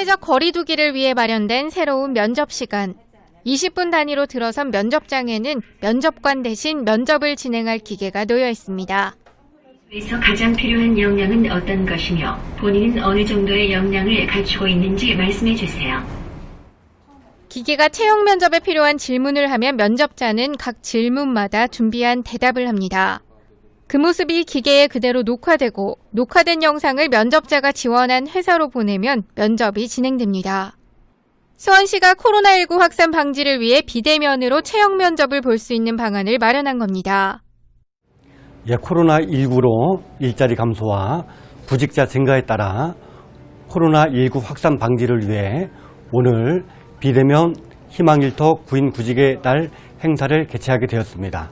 사회적 거리두기를 위해 마련된 새로운 면접 시간. 20분 단위로 들어선 면접장에는 면접관 대신 면접을 진행할 기계가 놓여 있습니다. 에서 가장 필요한 역량은 어떤 것이며 본인은 어느 정도의 역량을 갖추고 있는지 말씀해 주세요. 기계가 채용 면접에 필요한 질문을 하면 면접자는 각 질문마다 준비한 대답을 합니다. 그 모습이 기계에 그대로 녹화되고 녹화된 영상을 면접자가 지원한 회사로 보내면 면접이 진행됩니다. 수원시가 코로나19 확산 방지를 위해 비대면으로 채용 면접을 볼 수 있는 방안을 마련한 겁니다. 예, 코로나19로 일자리 감소와 부직자 증가에 따라 코로나19 확산 방지를 위해 오늘 비대면 희망일터 구인 구직의 날 행사를 개최하게 되었습니다.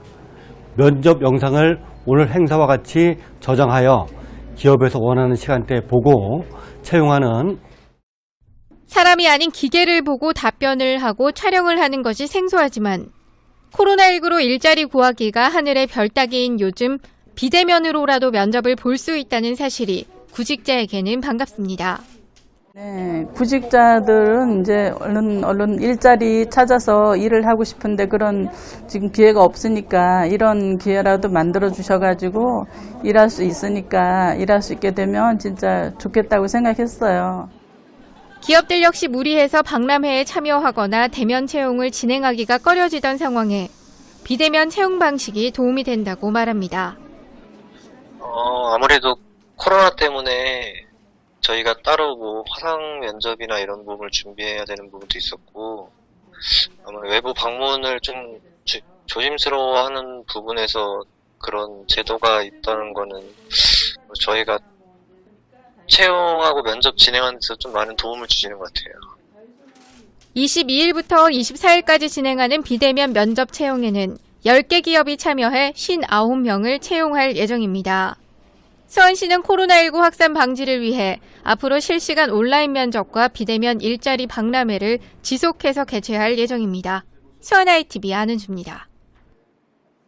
면접 영상을 오늘 행사와 같이 저장하여 기업에서 원하는 시간대에 보고 채용하는 사람이 아닌 기계를 보고 답변을 하고 촬영을 하는 것이 생소하지만 코로나19로 일자리 구하기가 하늘의 별 따기인 요즘 비대면으로라도 면접을 볼 수 있다는 사실이 구직자에게는 반갑습니다. 네, 구직자들은 이제 얼른 얼른 일자리 찾아서 일을 하고 싶은데 그런 지금 기회가 없으니까 이런 기회라도 만들어 주셔가지고 일할 수 있으니까 일할 수 있게 되면 진짜 좋겠다고 생각했어요. 기업들 역시 무리해서 박람회에 참여하거나 대면 채용을 진행하기가 꺼려지던 상황에 비대면 채용 방식이 도움이 된다고 말합니다. 어, 아무래도 코로나 때문에 저희가 따로 뭐 화상 면접이나 이런 부분을 준비해야 되는 부분도 있었고, 아무래도 외부 방문을 좀 조- 조심스러워하는 부분에서 그런 제도가 있다는 거는 저희가 채용하고 면접 진행하는 데서 좀 많은 도움을 주시는 것 같아요. 22일부터 24일까지 진행하는 비대면 면접 채용에는 10개 기업이 참여해 59명을 채용할 예정입니다. 수원시는 코로나19 확산 방지를 위해 앞으로 실시간 온라인 면접과 비대면 일자리 박람회를 지속해서 개최할 예정입니다. 수원 ITV 안은주입니다.